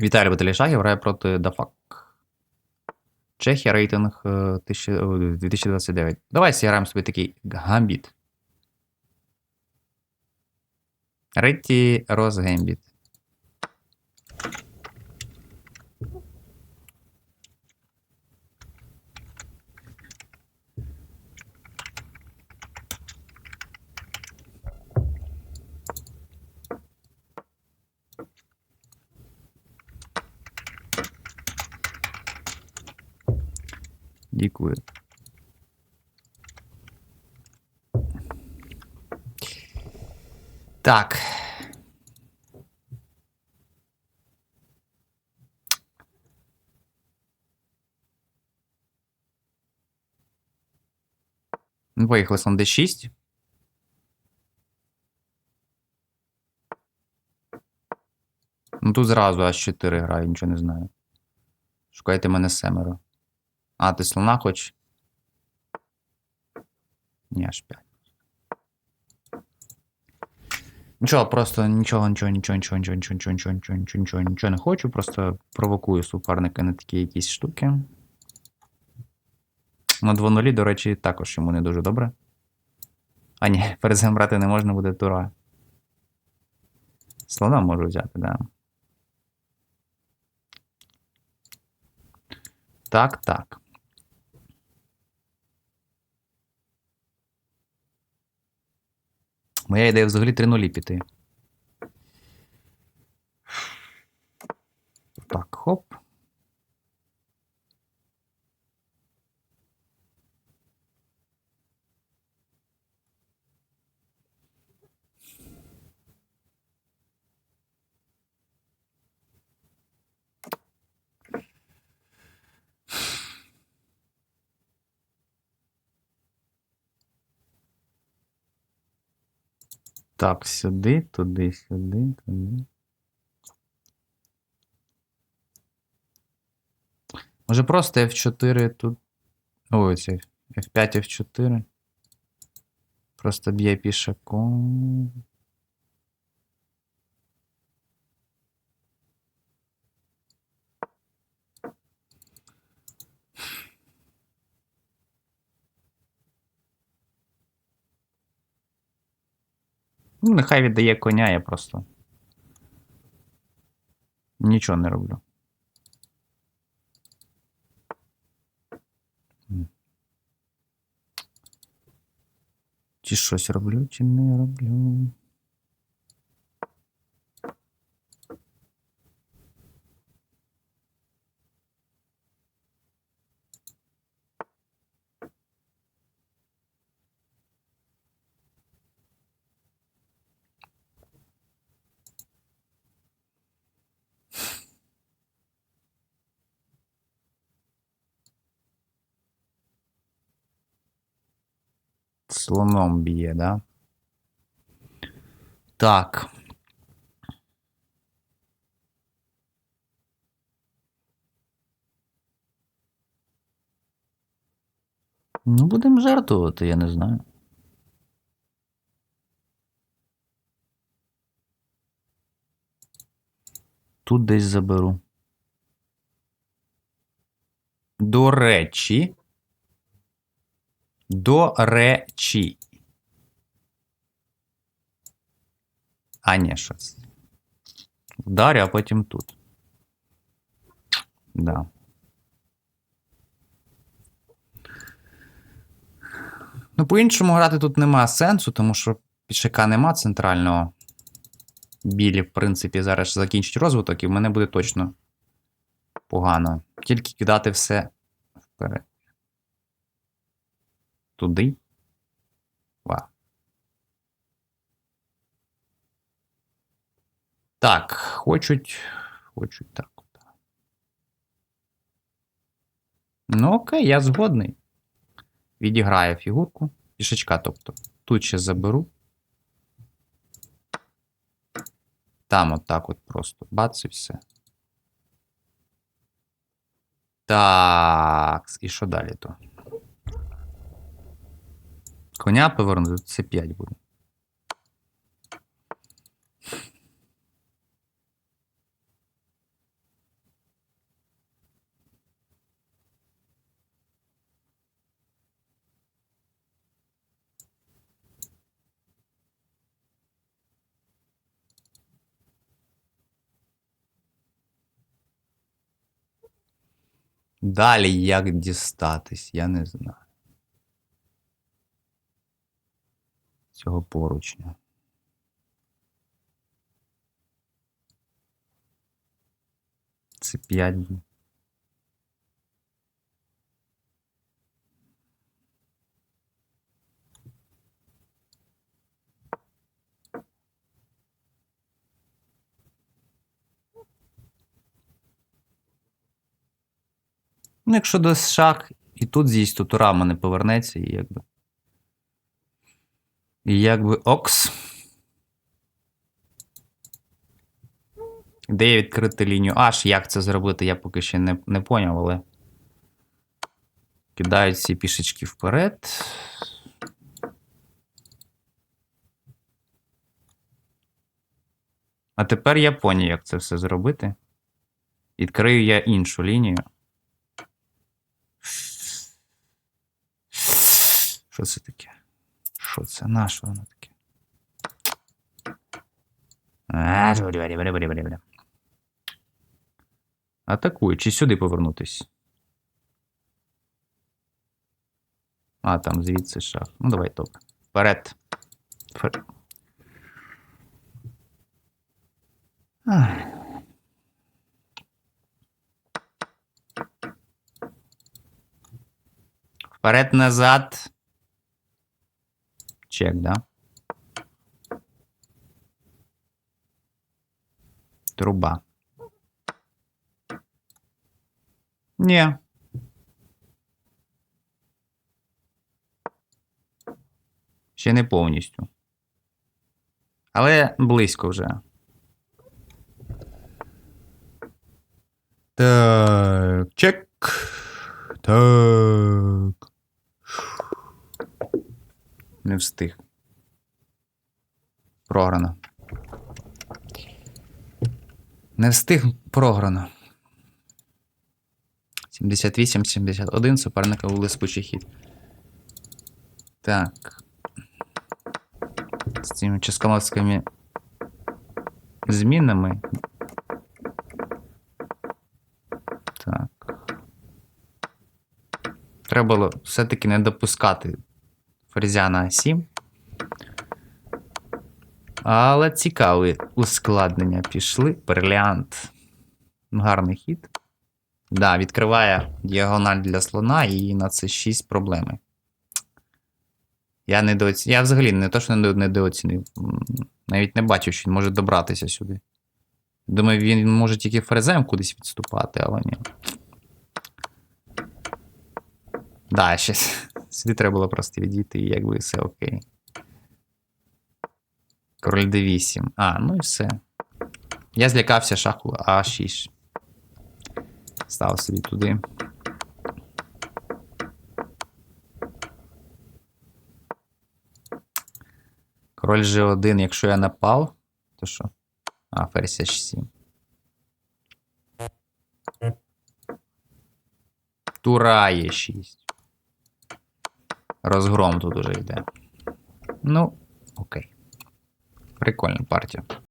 Віталій Баталішагів грає проти Дафак. Чехія рейтинг е, 1000 о, 2029. Давай зіграємо собі такий гамбіт. Ретті Роз Дякую. Так. Поїхали слон D6. Ну тут зразу аж 4 граю, нічого не знаю. Шукайте мене семеро. А, ти слона хоч? Ні, аж 5. Нічого, просто нічого, нічого, нічого, нічого, нічого, нічого, нічого, нічого, нічого, нічого, нічого, нічого не хочу, просто провокую суперника на такі якісь штуки. На 2 до речі, також йому не дуже добре. А ні, перед брати не можна буде тура. Слона можу взяти, да. Так, так. Моя ідея взагалі 3 нулі піти. Так, хоп. Так, сюди, туди, сюди, туди. Може просто F4 тут. Ой, це F5, F4. Просто б'є пішаком. Ну, нехай віддає коня, я просто. Нічого не роблю. Чи щось роблю, чи не роблю. Слоном б'є, да? Так. Ну, будемо жартувати, я не знаю. Тут десь заберу. До речі. До речі. А, ні, щось. Вдарю, а потім тут. Да. Ну, по-іншому грати тут нема сенсу, тому що пішака нема центрального. Білі, в принципі, зараз закінчить розвиток, і в мене буде точно погано. Тільки кидати все вперед. Туди. Ва. Так, хочуть. Хочуть так. Ну, окей, я згодний. Відіграє фігурку. Пішечка, тобто. Тут ще заберу. Там от от просто. Бац і все. Так. І що далі то? Коня повернути, це 5 буде. Далі як дістатись, я не знаю. Цього поручня. Це 5. Ну, якщо до шах і тут з'їсть, то Турама не повернеться, і якби. Якби Окс. Де відкрити лінію H, як це зробити, я поки ще не, не поняв, але. Кидають ці пішечки вперед. А тепер я поняв, як це все зробити. Відкрию я іншу лінію. Що це таке? Що це? На що воно таке? А, бля, бля, бля, бля, бля. Атакую. Чи сюди повернутись? А, там звідси шах. Ну, давай добре. Вперед. Вперед. Ах. Вперед-назад. Чек, да? Труба. Ні. Ще не повністю. Але близько вже. Так, чек. Так. Не встиг. Програно. Не встиг програно. 78-71 суперника у лискучий хід. Так. З цими ческаловськими змінами. Так. Треба було все-таки не допускати ферзя на 7. Але цікаві ускладнення пішли. Бриліант. Гарний хід. Да, відкриває діагональ для слона і на це 6 проблеми. Я недооці... Я взагалі не то, що недооцінив. Навіть не бачив, що він може добратися сюди. Думаю, він може тільки ферзем кудись відступати, але ні. Да, ще сюди треба було просто відійти, і якби все окей. Король d8. А, ну і все. Я злякався шаху А6. Став собі туди. Король G1, якщо я напав, то що? А, ферзь H7. Тура є 6. Розгром тут уже йде. Ну, окей. Прикольна партія.